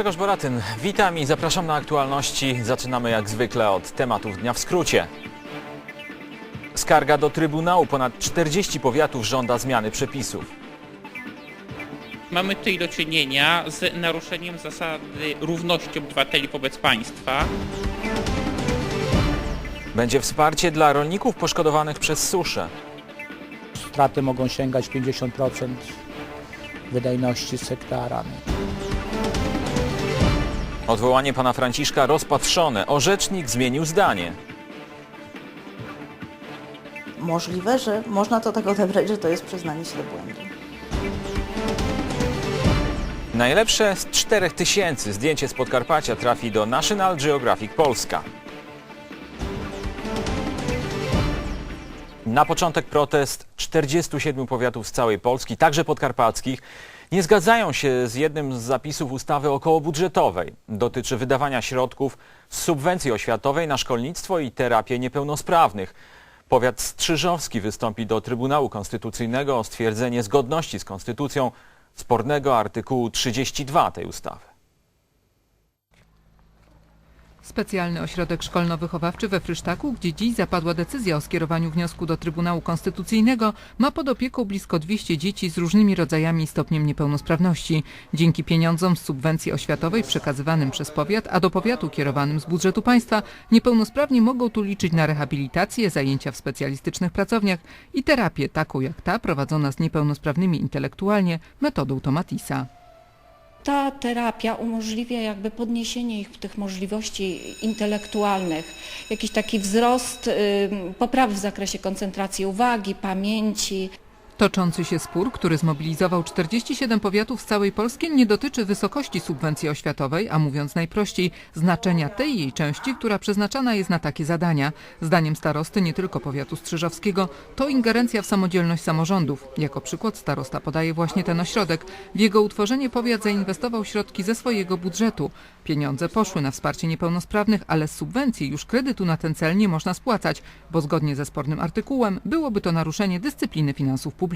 Grzegorz Boratyn, witam i zapraszam na aktualności. Zaczynamy jak zwykle od tematów dnia w skrócie. Skarga do Trybunału. Ponad 40 powiatów żąda zmiany przepisów. Mamy tutaj do czynienia z naruszeniem zasady równości obywateli wobec państwa. Będzie wsparcie dla rolników poszkodowanych przez suszę. Straty mogą sięgać 50% wydajności z hektara. Odwołanie pana Franciszka rozpatrzone. Orzecznik zmienił zdanie. Możliwe, że można to tak odebrać, że to jest przyznanie się do błędu. Najlepsze z 4000 zdjęcie z Podkarpacia trafi do National Geographic Polska. Na początek protest 47 powiatów z całej Polski, także podkarpackich, nie zgadzają się z jednym z zapisów ustawy okołobudżetowej. Dotyczy wydawania środków z subwencji oświatowej na szkolnictwo i terapię niepełnosprawnych. Powiat Strzyżowski wystąpi do Trybunału Konstytucyjnego o stwierdzenie zgodności z konstytucją spornego artykułu 32 tej ustawy. Specjalny ośrodek szkolno-wychowawczy we Frysztaku, gdzie dziś zapadła decyzja o skierowaniu wniosku do Trybunału Konstytucyjnego, ma pod opieką blisko 200 dzieci z różnymi rodzajami i stopniem niepełnosprawności. Dzięki pieniądzom z subwencji oświatowej przekazywanym przez powiat, a do powiatu kierowanym z budżetu państwa, niepełnosprawni mogą tu liczyć na rehabilitację, zajęcia w specjalistycznych pracowniach i terapię taką jak ta prowadzona z niepełnosprawnymi intelektualnie metodą Tomatisa. Ta terapia umożliwia jakby podniesienie ich tych możliwości intelektualnych, jakiś taki wzrost, poprawy w zakresie koncentracji uwagi, pamięci. Toczący się spór, który zmobilizował 47 powiatów z całej Polski, nie dotyczy wysokości subwencji oświatowej, a mówiąc najprościej, znaczenia tej jej części, która przeznaczana jest na takie zadania. Zdaniem starosty nie tylko powiatu strzyżowskiego, to ingerencja w samodzielność samorządów. Jako przykład starosta podaje właśnie ten ośrodek. W jego utworzenie powiat zainwestował środki ze swojego budżetu. Pieniądze poszły na wsparcie niepełnosprawnych, ale z subwencji już kredytu na ten cel nie można spłacać, bo zgodnie ze spornym artykułem byłoby to naruszenie dyscypliny finansów publicznych.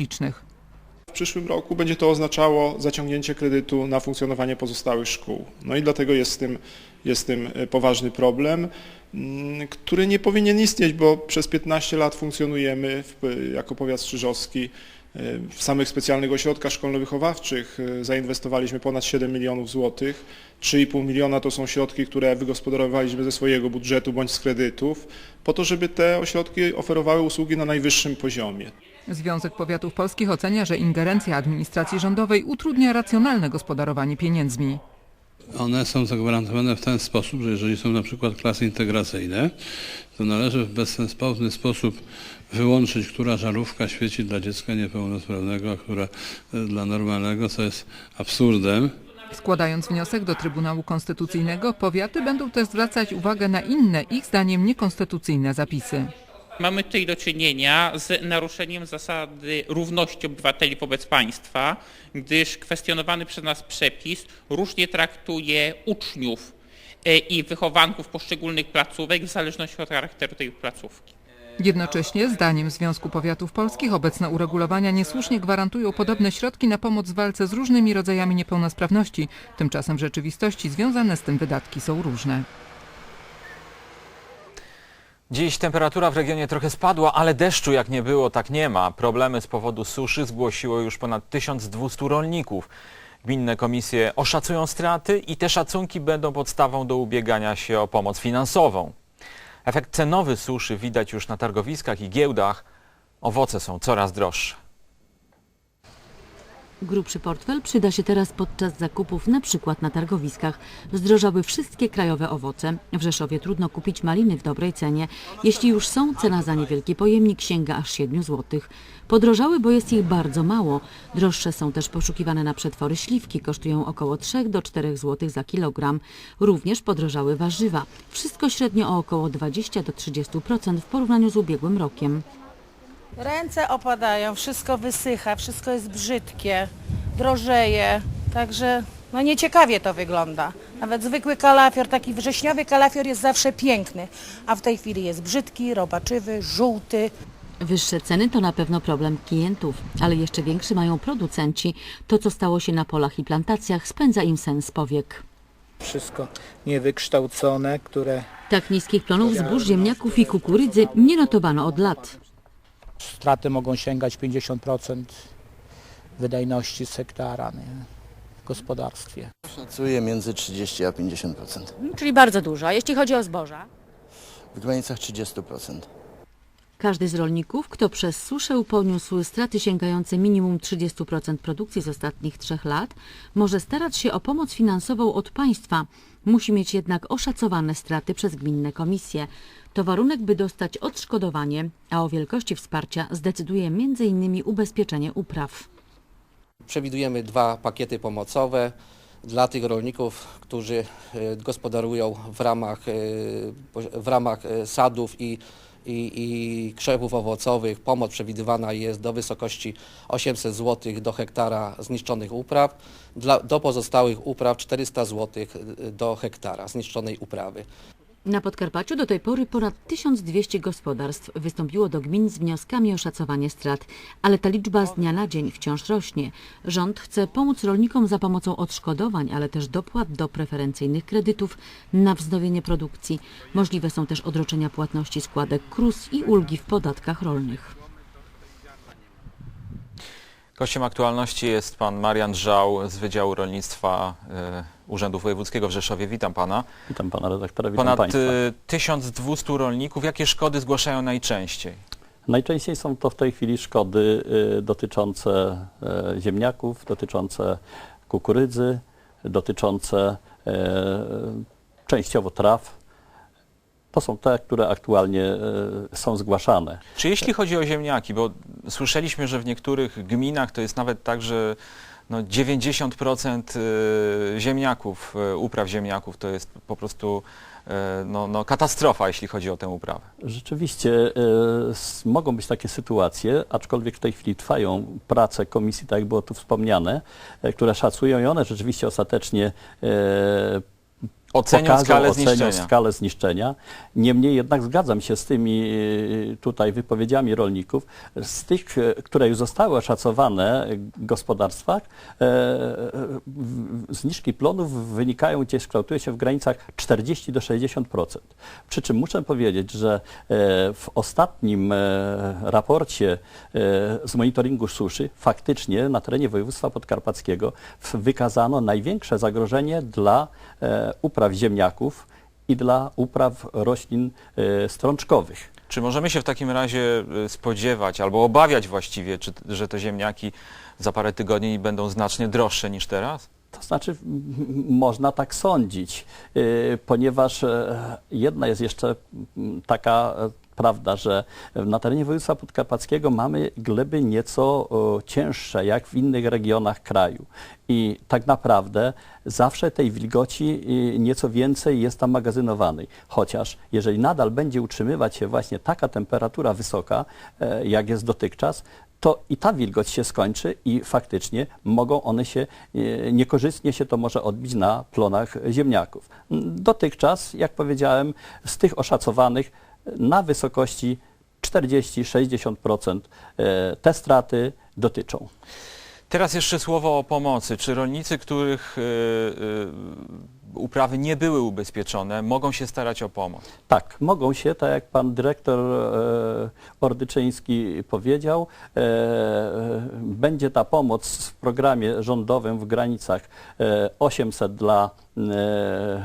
W przyszłym roku będzie to oznaczało zaciągnięcie kredytu na funkcjonowanie pozostałych szkół. No i dlatego jest z tym, jest z tym e, poważny problem, mm, który nie powinien istnieć, bo przez 15 lat funkcjonujemy w, jako powiat strzyżowski. e, W samych specjalnych ośrodkach szkolno-wychowawczych e, zainwestowaliśmy ponad 7 milionów złotych. 3,5 miliona to są środki, które wygospodarowaliśmy ze swojego budżetu bądź z kredytów, po to, żeby te ośrodki oferowały usługi na najwyższym poziomie. Związek Powiatów Polskich ocenia, że ingerencja administracji rządowej utrudnia racjonalne gospodarowanie pieniędzmi. One są zagwarantowane w ten sposób, że jeżeli są na przykład klasy integracyjne, to należy w bezsensowny sposób wyłączyć, która żarówka świeci dla dziecka niepełnosprawnego, a która e, dla normalnego, co jest absurdem. Składając wniosek do Trybunału Konstytucyjnego, powiaty będą też zwracać uwagę na inne, ich zdaniem niekonstytucyjne zapisy. Mamy tutaj do czynienia z naruszeniem zasady równości obywateli wobec państwa, gdyż kwestionowany przez nas przepis różnie traktuje uczniów e, i wychowanków poszczególnych placówek w zależności od charakteru tej placówki. Jednocześnie, zdaniem Związku Powiatów Polskich, obecne uregulowania niesłusznie gwarantują podobne środki na pomoc w walce z różnymi rodzajami niepełnosprawności. Tymczasem w rzeczywistości związane z tym wydatki są różne. Dziś temperatura w regionie trochę spadła, ale deszczu jak nie było, tak nie ma. Problemy z powodu suszy zgłosiło już ponad 1200 rolników. Gminne komisje oszacują straty i te szacunki będą podstawą do ubiegania się o pomoc finansową. Efekt cenowy suszy widać już na targowiskach i giełdach. Owoce są coraz droższe. Grubszy portfel przyda się teraz podczas zakupów na przykład na targowiskach. Zdrożały wszystkie krajowe owoce. W Rzeszowie trudno kupić maliny w dobrej cenie. Jeśli już są, cena za niewielki pojemnik sięga aż 7 zł. Podrożały, bo jest ich bardzo mało. Droższe są też poszukiwane na przetwory śliwki. Kosztują około 3 do 4 zł za kilogram. Również podrożały warzywa. Wszystko średnio o około 20 do 30% w porównaniu z ubiegłym rokiem. Ręce opadają, wszystko wysycha, wszystko jest brzydkie, drożeje, także no nieciekawie to wygląda. Nawet zwykły kalafior, taki wrześniowy kalafior jest zawsze piękny, a w tej chwili jest brzydki, robaczywy, żółty. Wyższe ceny to na pewno problem klientów, ale jeszcze większy mają producenci. To, co stało się na polach i plantacjach, spędza im sens powiek. Wszystko niewykształcone, które Tak niskich plonów zbóż, ziemniaków i kukurydzy nie notowano od lat. Straty mogą sięgać 50% wydajności z hektara nie, w gospodarstwie. Szacuję między 30 a 50%. Czyli bardzo dużo. A jeśli chodzi o zboża? W granicach 30%. Każdy z rolników, kto przez suszę poniósł straty sięgające minimum 30% produkcji z ostatnich trzech lat, może starać się o pomoc finansową od państwa. Musi mieć jednak oszacowane straty przez gminne komisje. To warunek, by dostać odszkodowanie, a o wielkości wsparcia zdecyduje m.in. ubezpieczenie upraw. Przewidujemy dwa pakiety pomocowe dla tych rolników, którzy e, gospodarują w ramach, e, w ramach e, sadów i, i, i krzewów owocowych. Pomoc przewidywana jest do wysokości 800 zł do hektara zniszczonych upraw, dla, do pozostałych upraw 400 zł do hektara zniszczonej uprawy. Na Podkarpaciu do tej pory ponad 1200 gospodarstw wystąpiło do gmin z wnioskami o szacowanie strat, ale ta liczba z dnia na dzień wciąż rośnie. Rząd chce pomóc rolnikom za pomocą odszkodowań, ale też dopłat do preferencyjnych kredytów na wznowienie produkcji. Możliwe są też odroczenia płatności składek KRUS i ulgi w podatkach rolnych. Gościem aktualności jest pan Marian Żał z Wydziału Rolnictwa e, Urzędu Wojewódzkiego w Rzeszowie. Witam pana. Witam pana redaktora, witam Ponad państwa. e, 1200 rolników. Jakie szkody zgłaszają najczęściej? Najczęściej są to w tej chwili szkody y, dotyczące e, ziemniaków, dotyczące kukurydzy, dotyczące częściowo traw. To są te, które aktualnie są zgłaszane. Czy jeśli chodzi o ziemniaki, bo słyszeliśmy, że w niektórych gminach to jest nawet tak, że no 90% e, ziemniaków, e, upraw ziemniaków to jest po prostu e, no, no katastrofa, jeśli chodzi o tę uprawę. Rzeczywiście mogą być takie sytuacje, aczkolwiek w tej chwili trwają prace komisji, tak jak było tu wspomniane, które szacują i one rzeczywiście ostatecznie Ocenią skalę ocenią zniszczenia. skalę zniszczenia. Niemniej jednak zgadzam się z tymi e, tutaj wypowiedziami rolników. Z tych, e, które już zostały oszacowane w gospodarstwach, e, zniżki plonów wynikają, gdzieś kształtuje się w granicach 40 do 60%. Przy czym muszę powiedzieć, że w ostatnim raporcie z monitoringu suszy faktycznie na terenie województwa podkarpackiego wykazano największe zagrożenie dla e, upraw ziemniaków i dla upraw roślin e, strączkowych. Czy możemy się w takim razie y, spodziewać albo obawiać właściwie, czy, że te ziemniaki za parę tygodni będą znacznie droższe niż teraz? To znaczy, można tak sądzić, y, ponieważ e, jedna jest jeszcze taka e, prawda, że na terenie województwa podkarpackiego mamy gleby nieco o, cięższe, jak w innych regionach kraju. I tak naprawdę zawsze tej wilgoci y, nieco więcej jest tam magazynowanej. Chociaż jeżeli nadal będzie utrzymywać się właśnie taka temperatura wysoka, e, jak jest dotychczas, to i ta wilgoć się skończy i faktycznie mogą one się, e, niekorzystnie się to może odbić na plonach ziemniaków. Dotychczas, jak powiedziałem, z tych oszacowanych na wysokości 40-60% e, te straty dotyczą. Teraz jeszcze słowo o pomocy. Czy rolnicy, których y, y, uprawy nie były ubezpieczone, mogą się starać o pomoc? Tak, mogą się, tak jak pan dyrektor e, Ordyczyński powiedział, e, będzie ta pomoc w programie rządowym w granicach e, 800 dla e, e,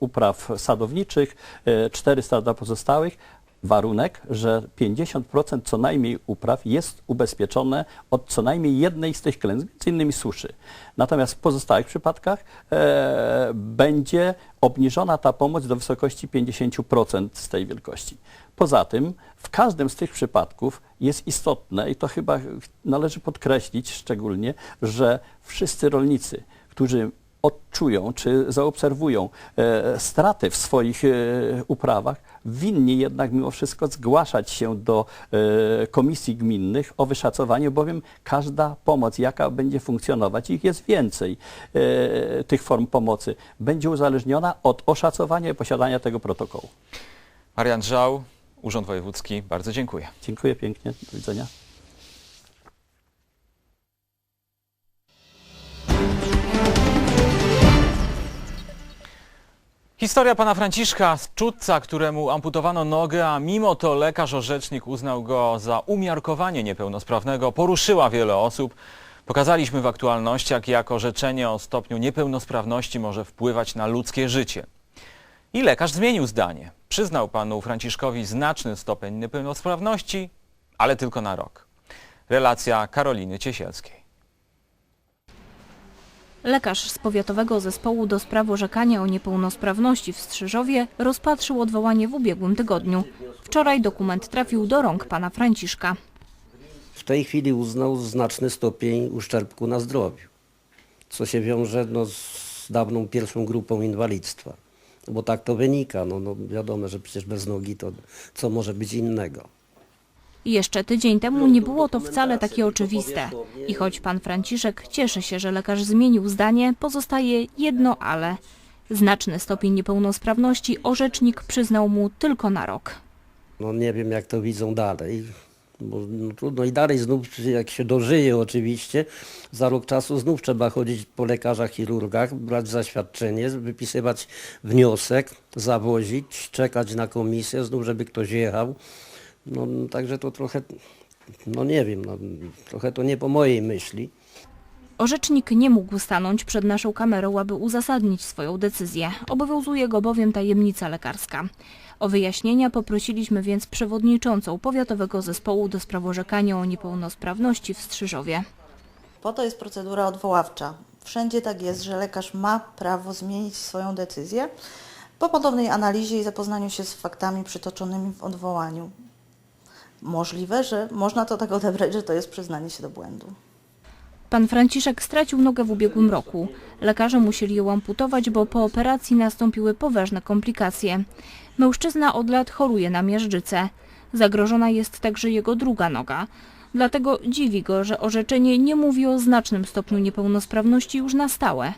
upraw sadowniczych, e, 400 dla pozostałych. Warunek, że 50% co najmniej upraw jest ubezpieczone od co najmniej jednej z tych klęsk, między innymi suszy. Natomiast w pozostałych przypadkach e, będzie obniżona ta pomoc do wysokości 50% z tej wielkości. Poza tym w każdym z tych przypadków jest istotne i to chyba należy podkreślić szczególnie, że wszyscy rolnicy, którzy odczują czy zaobserwują e, straty w swoich e, uprawach, winni jednak mimo wszystko zgłaszać się do e, komisji gminnych o wyszacowanie, bowiem każda pomoc, jaka będzie funkcjonować, ich jest więcej, e, tych form pomocy, będzie uzależniona od oszacowania i posiadania tego protokołu. Marian Żał, Urząd Wojewódzki, bardzo dziękuję. Dziękuję pięknie, do widzenia. Historia pana Franciszka z Czudca, któremu amputowano nogę, a mimo to lekarz orzecznik uznał go za umiarkowanie niepełnosprawnego, poruszyła wiele osób. Pokazaliśmy w aktualnościach, jak orzeczenie o stopniu niepełnosprawności może wpływać na ludzkie życie. I lekarz zmienił zdanie. Przyznał panu Franciszkowi znaczny stopień niepełnosprawności, ale tylko na rok. Relacja Karoliny Ciesielskiej. Lekarz z Powiatowego Zespołu do Spraw Orzekania o Niepełnosprawności w Strzyżowie rozpatrzył odwołanie w ubiegłym tygodniu. Wczoraj dokument trafił do rąk pana Franciszka. W tej chwili uznał znaczny stopień uszczerbku na zdrowiu, co się wiąże no, z dawną pierwszą grupą inwalidztwa. Bo tak to wynika. No, no, wiadomo, że przecież bez nogi to co może być innego. Jeszcze tydzień temu nie było to wcale takie oczywiste. I choć pan Franciszek cieszy się, że lekarz zmienił zdanie, pozostaje jedno ale. Znaczny stopień niepełnosprawności orzecznik przyznał mu tylko na rok. No nie wiem jak to widzą dalej. Bo no, trudno i dalej znów, jak się dożyje oczywiście, za rok czasu znów trzeba chodzić po lekarzach, chirurgach, brać zaświadczenie, wypisywać wniosek, zawozić, czekać na komisję, znów żeby ktoś jechał. No także to trochę, no nie wiem, no, trochę to nie po mojej myśli. Orzecznik nie mógł stanąć przed naszą kamerą, aby uzasadnić swoją decyzję. Obowiązuje go bowiem tajemnica lekarska. O wyjaśnienia poprosiliśmy więc przewodniczącą Powiatowego Zespołu do Spraw Orzekania o Niepełnosprawności w Strzyżowie. Po to jest procedura odwoławcza. Wszędzie tak jest, że lekarz ma prawo zmienić swoją decyzję po ponownej analizie i zapoznaniu się z faktami przytoczonymi w odwołaniu. Możliwe, że można to tak odebrać, że to jest przyznanie się do błędu. Pan Franciszek stracił nogę w ubiegłym roku. Lekarze musieli ją amputować, bo po operacji nastąpiły poważne komplikacje. Mężczyzna od lat choruje na miażdżycę. Zagrożona jest także jego druga noga. Dlatego dziwi go, że orzeczenie nie mówi o znacznym stopniu niepełnosprawności już na stałe.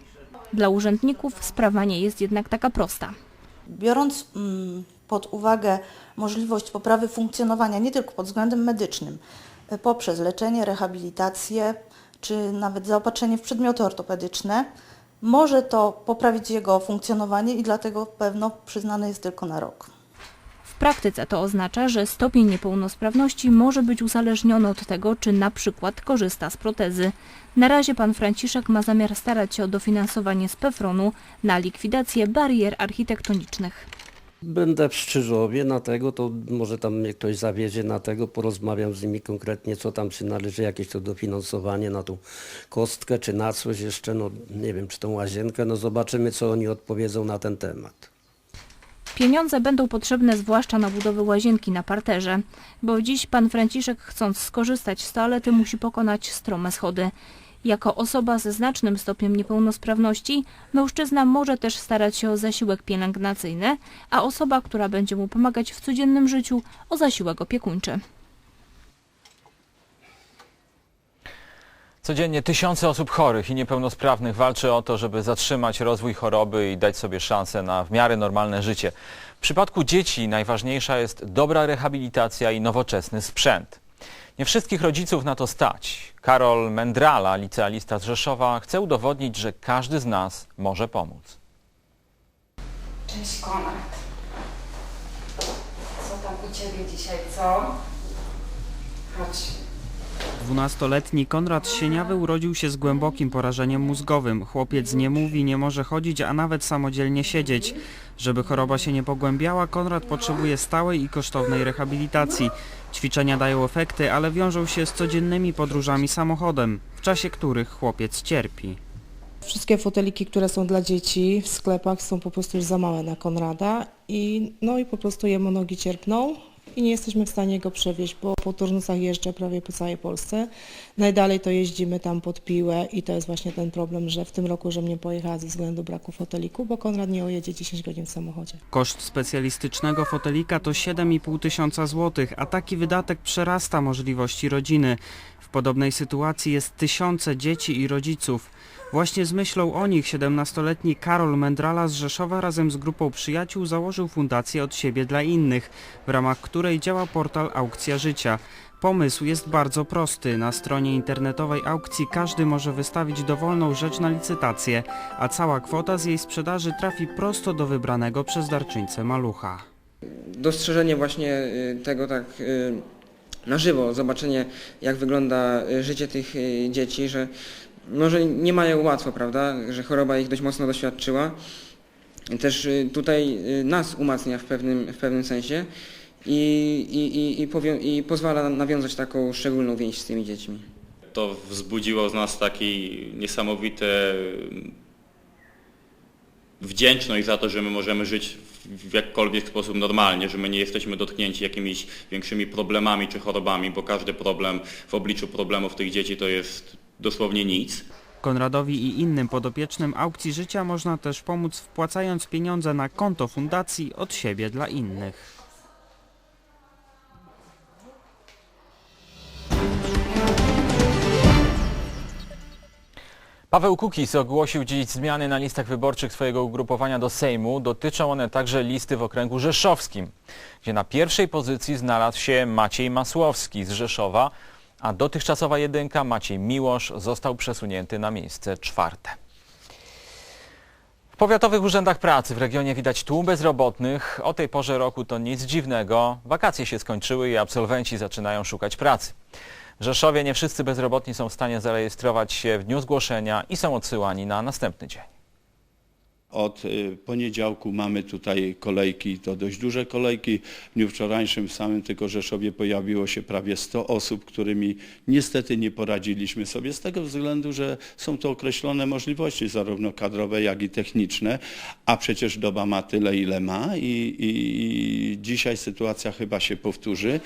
Dla urzędników sprawa nie jest jednak taka prosta. Biorąc mm, pod uwagę możliwość poprawy funkcjonowania nie tylko pod względem medycznym, y, poprzez leczenie, rehabilitację czy nawet zaopatrzenie w przedmioty ortopedyczne, może to poprawić jego funkcjonowanie i dlatego pewno przyznane jest tylko na rok. W praktyce to oznacza, że stopień niepełnosprawności może być uzależniony od tego, czy na przykład korzysta z protezy. Na razie pan Franciszek ma zamiar starać się o dofinansowanie z PEFRON-u na likwidację barier architektonicznych. Będę w Szczyżowie na tego, to może tam mnie ktoś zawiezie na tego, porozmawiam z nimi konkretnie, co tam, czy należy jakieś to dofinansowanie na tą kostkę, czy na coś jeszcze, no nie wiem, czy tą łazienkę, no zobaczymy, co oni odpowiedzą na ten temat. Pieniądze będą potrzebne zwłaszcza na budowę łazienki na parterze, bo dziś pan Franciszek chcąc skorzystać z toalety musi pokonać strome schody. Jako osoba ze znacznym stopniem niepełnosprawności mężczyzna może też starać się o zasiłek pielęgnacyjny, a osoba, która będzie mu pomagać w codziennym życiu o zasiłek opiekuńczy. Codziennie tysiące osób chorych i niepełnosprawnych walczy o to, żeby zatrzymać rozwój choroby i dać sobie szansę na w miarę normalne życie. W przypadku dzieci najważniejsza jest dobra rehabilitacja i nowoczesny sprzęt. Nie wszystkich rodziców na to stać. Karol Mendrala, licealista z Rzeszowa, chce udowodnić, że każdy z nas może pomóc. Cześć Konrad. Co tam u Ciebie dzisiaj, co? Chodź. Dwunastoletni Konrad Sieniawy urodził się z głębokim porażeniem mózgowym. Chłopiec nie mówi, nie może chodzić, a nawet samodzielnie siedzieć. Żeby choroba się nie pogłębiała, Konrad potrzebuje stałej i kosztownej rehabilitacji. Ćwiczenia dają efekty, ale wiążą się z codziennymi podróżami samochodem, w czasie których chłopiec cierpi. Wszystkie foteliki, które są dla dzieci w sklepach są po prostu już za małe na Konrada i no i po prostu jemu nogi cierpną i nie jesteśmy w stanie go przewieźć, bo po turnusach jeżdżę prawie po całej Polsce. Najdalej to jeździmy tam pod Piłę i to jest właśnie ten problem, że w tym roku, że mnie pojechała ze względu braku foteliku, bo Konrad nie ojedzie 10 godzin w samochodzie. Koszt specjalistycznego fotelika to 7,5 tysiąca złotych, a taki wydatek przerasta możliwości rodziny. W podobnej sytuacji jest tysiące dzieci i rodziców. Właśnie z myślą o nich 17-letni Karol Mędrala z Rzeszowa razem z grupą przyjaciół założył fundację Od siebie dla innych, w ramach której działa portal Aukcja Życia. Pomysł jest bardzo prosty. Na stronie internetowej aukcji każdy może wystawić dowolną rzecz na licytację, a cała kwota z jej sprzedaży trafi prosto do wybranego przez darczyńcę malucha. dostrzeżenie właśnie y, tego tak y, na żywo, zobaczenie jak wygląda y, życie tych dzieci, że, no, że nie mają łatwo, prawda, że choroba ich dość mocno doświadczyła. Też y, tutaj y, nas umacnia w pewnym, w pewnym sensie i, i, i, i, i pozwala nawiązać taką szczególną więź z tymi dziećmi. To wzbudziło z nas taki niesamowite wdzięczność za to, że my możemy żyć w jakkolwiek sposób normalnie, że my nie jesteśmy dotknięci jakimiś większymi problemami czy chorobami, bo każdy problem w obliczu problemów tych dzieci to jest dosłownie nic. Konradowi i innym podopiecznym aukcji życia można też pomóc wpłacając pieniądze na konto fundacji od siebie dla innych. Paweł Kukiz ogłosił dziś zmiany na listach wyborczych swojego ugrupowania do Sejmu. Dotyczą one także listy w okręgu rzeszowskim, gdzie na pierwszej pozycji znalazł się Maciej Masłowski z Rzeszowa, a dotychczasowa jedynka Maciej Miłosz został przesunięty na miejsce czwarte. W powiatowych urzędach pracy w regionie widać tłum bezrobotnych. O tej porze roku to nic dziwnego. Wakacje się skończyły i absolwenci zaczynają szukać pracy. W Rzeszowie nie wszyscy bezrobotni są w stanie zarejestrować się w dniu zgłoszenia i są odsyłani na następny dzień. Od y, poniedziałku mamy tutaj kolejki, to dość duże kolejki. W dniu wczorajszym w samym tylko Rzeszowie pojawiło się prawie 100 osób, którymi niestety nie poradziliśmy sobie z tego względu, że są to określone możliwości zarówno kadrowe, jak i techniczne, a przecież doba ma tyle, ile ma i, i, i dzisiaj sytuacja chyba się powtórzy.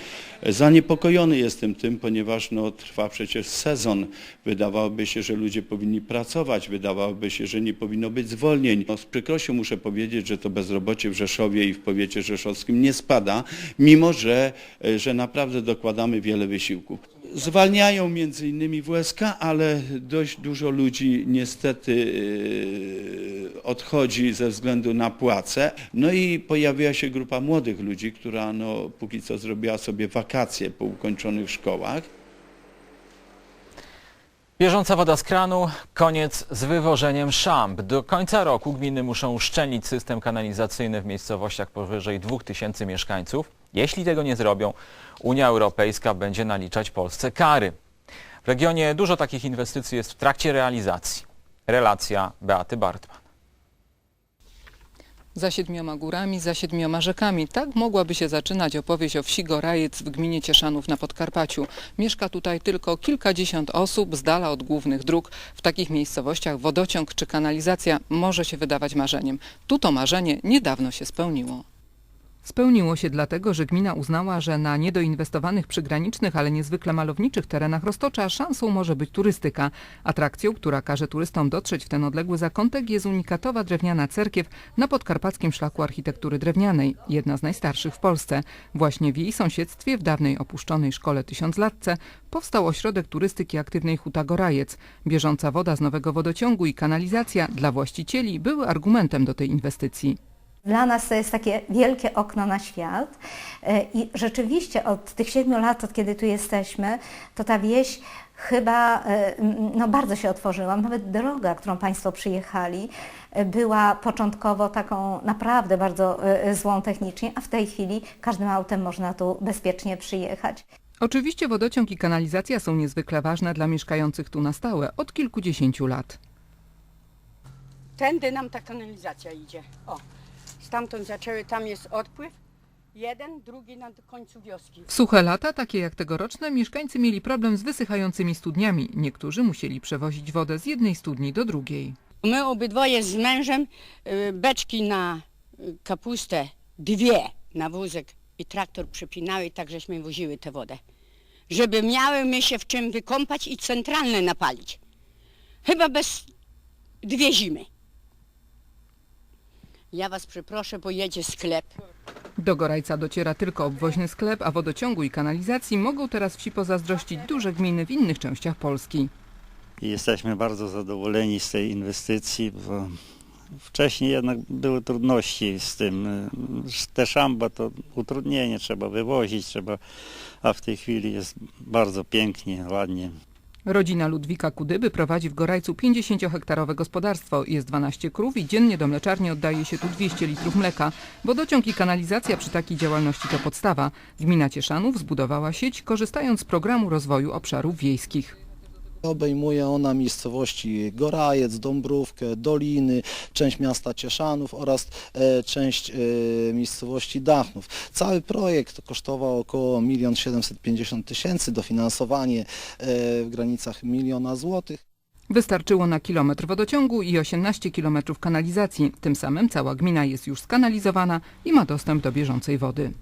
Zaniepokojony jestem tym, ponieważ no, trwa przecież sezon. Wydawałoby się, że ludzie powinni pracować, wydawałoby się, że nie powinno być zwolnień. No, z przykrością muszę powiedzieć, że to bezrobocie w Rzeszowie i w powiecie rzeszowskim nie spada, mimo że, e, że naprawdę dokładamy wiele wysiłków. Zwalniają między innymi w USK, ale dość dużo ludzi niestety e, odchodzi ze względu na płace. No i pojawiła się grupa młodych ludzi, która no, póki co zrobiła sobie wakacje po ukończonych szkołach. Bieżąca woda z kranu, koniec z wywożeniem szamb. Do końca roku gminy muszą uszczelnić system kanalizacyjny w miejscowościach powyżej 2000 mieszkańców. Jeśli tego nie zrobią, Unia Europejska będzie naliczać Polsce kary. W regionie dużo takich inwestycji jest w trakcie realizacji. Relacja Beaty Bartman. Za siedmioma górami, za siedmioma rzekami. Tak mogłaby się zaczynać opowieść o wsi Gorajec w gminie Cieszanów na Podkarpaciu. Mieszka tutaj tylko kilkadziesiąt osób z dala od głównych dróg. W takich miejscowościach wodociąg czy kanalizacja może się wydawać marzeniem. Tu to marzenie niedawno się spełniło. Spełniło się dlatego, że gmina uznała, że na niedoinwestowanych przygranicznych, ale niezwykle malowniczych terenach Roztocza szansą może być turystyka. Atrakcją, która każe turystom dotrzeć w ten odległy zakątek jest unikatowa drewniana cerkiew na podkarpackim szlaku architektury drewnianej, jedna z najstarszych w Polsce. Właśnie w jej sąsiedztwie, w dawnej opuszczonej szkole Tysiąclatce, powstał ośrodek turystyki aktywnej Huta Gorajec. Bieżąca woda z nowego wodociągu i kanalizacja dla właścicieli były argumentem do tej inwestycji. Dla nas to jest takie wielkie okno na świat E, i rzeczywiście od tych siedmiu lat, od kiedy tu jesteśmy, to ta wieś chyba e, no bardzo się otworzyła. Nawet droga, którą Państwo przyjechali, e, była początkowo taką naprawdę bardzo złą technicznie, a w tej chwili każdym autem można tu bezpiecznie przyjechać. Oczywiście wodociąg i kanalizacja są niezwykle ważne dla mieszkających tu na stałe od kilkudziesięciu lat. Tędy nam ta kanalizacja idzie. O, stamtąd zaczęły, tam jest odpływ. Jeden, drugi na końcu wioski. W suche lata, takie jak tegoroczne, mieszkańcy mieli problem z wysychającymi studniami. Niektórzy musieli przewozić wodę z jednej studni do drugiej. My obydwoje z mężem y, beczki na y, kapustę, dwie na wózek i traktor przypinały, tak żeśmy woziły tę wodę. Żeby miały my się w czym wykąpać i centralne napalić. Chyba bez dwie zimy. Ja was przeproszę, bo jedzie sklep. Do Gorajca dociera tylko obwoźny sklep, a wodociągu i kanalizacji mogą teraz wsi pozazdrościć duże gminy w innych częściach Polski. I jesteśmy bardzo zadowoleni z tej inwestycji, bo wcześniej jednak były trudności z tym. Te szamba to utrudnienie, trzeba wywozić, trzeba, a w tej chwili jest bardzo pięknie, ładnie. Rodzina Ludwika Kudyby prowadzi w Gorajcu 50-hektarowe gospodarstwo. Jest 12 krów i dziennie do mleczarni oddaje się tu 200 litrów mleka. Wodociąg i kanalizacja przy takiej działalności to podstawa. Gmina Cieszanów zbudowała sieć korzystając z programu rozwoju obszarów wiejskich. Obejmuje ona miejscowości Gorajec, Dąbrówkę, Doliny, część miasta Cieszanów oraz e, część e, miejscowości Dachnów. Cały projekt kosztował około 1 750 tysięcy, dofinansowanie e, w granicach miliona złotych. Wystarczyło na kilometr wodociągu i 18 kilometrów kanalizacji. Tym samym cała gmina jest już skanalizowana i ma dostęp do bieżącej wody.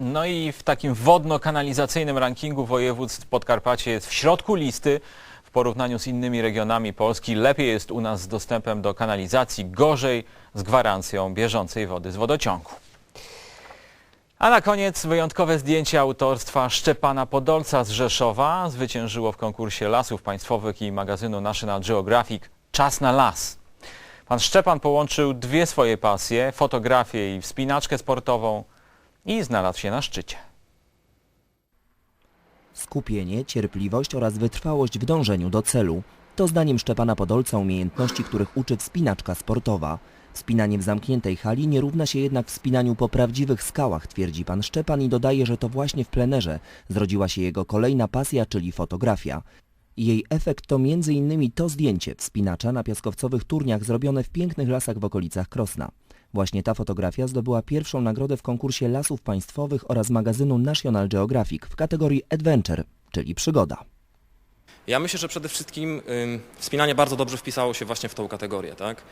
No i w takim wodno-kanalizacyjnym rankingu województw Podkarpacie jest w środku listy. W porównaniu z innymi regionami Polski lepiej jest u nas z dostępem do kanalizacji, gorzej z gwarancją bieżącej wody z wodociągu. A na koniec wyjątkowe zdjęcie autorstwa Szczepana Podolca z Rzeszowa zwyciężyło w konkursie Lasów Państwowych i magazynu National Geographic Czas na las. Pan Szczepan połączył dwie swoje pasje, fotografię i wspinaczkę sportową i znalazł się na szczycie. Skupienie, cierpliwość oraz wytrwałość w dążeniu do celu. To zdaniem Szczepana Podolca umiejętności, których uczy wspinaczka sportowa. Wspinanie w zamkniętej hali nie równa się jednak wspinaniu po prawdziwych skałach, twierdzi pan Szczepan i dodaje, że to właśnie w plenerze zrodziła się jego kolejna pasja, czyli fotografia. Jej efekt to m.in. to zdjęcie wspinacza na piaskowcowych turniach zrobione w pięknych lasach w okolicach Krosna. Właśnie ta fotografia zdobyła pierwszą nagrodę w konkursie Lasów Państwowych oraz magazynu National Geographic w kategorii Adventure, czyli przygoda. Ja myślę, że przede wszystkim wspinanie bardzo dobrze wpisało się właśnie w tą kategorię. Tak?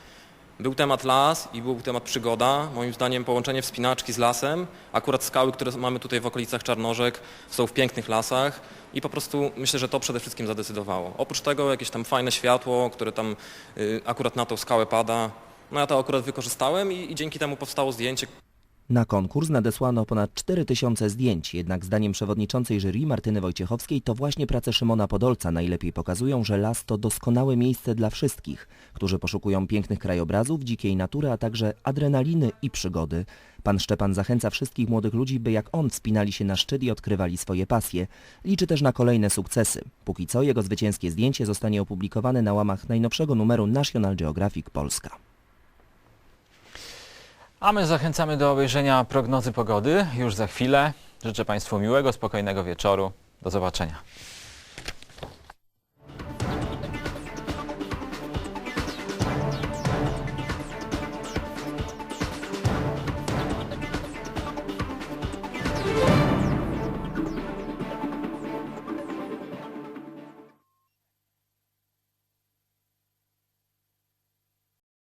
Był temat las i był temat przygoda. Moim zdaniem połączenie wspinaczki z lasem. Akurat skały, które mamy tutaj w okolicach Czarnorzek są w pięknych lasach i po prostu myślę, że to przede wszystkim zadecydowało. Oprócz tego jakieś tam fajne światło, które tam y, akurat na tą skałę pada. No ja to akurat wykorzystałem i, i dzięki temu powstało zdjęcie. Na konkurs nadesłano ponad 4000 zdjęć, jednak zdaniem przewodniczącej jury Martyny Wojciechowskiej to właśnie prace Szymona Podolca najlepiej pokazują, że las to doskonałe miejsce dla wszystkich, którzy poszukują pięknych krajobrazów, dzikiej natury, a także adrenaliny i przygody. Pan Szczepan zachęca wszystkich młodych ludzi, by jak on wspinali się na szczyt i odkrywali swoje pasje. Liczy też na kolejne sukcesy. Póki co jego zwycięskie zdjęcie zostanie opublikowane na łamach najnowszego numeru National Geographic Polska. A my zachęcamy do obejrzenia prognozy pogody już za chwilę. Życzę Państwu miłego, spokojnego wieczoru. Do zobaczenia.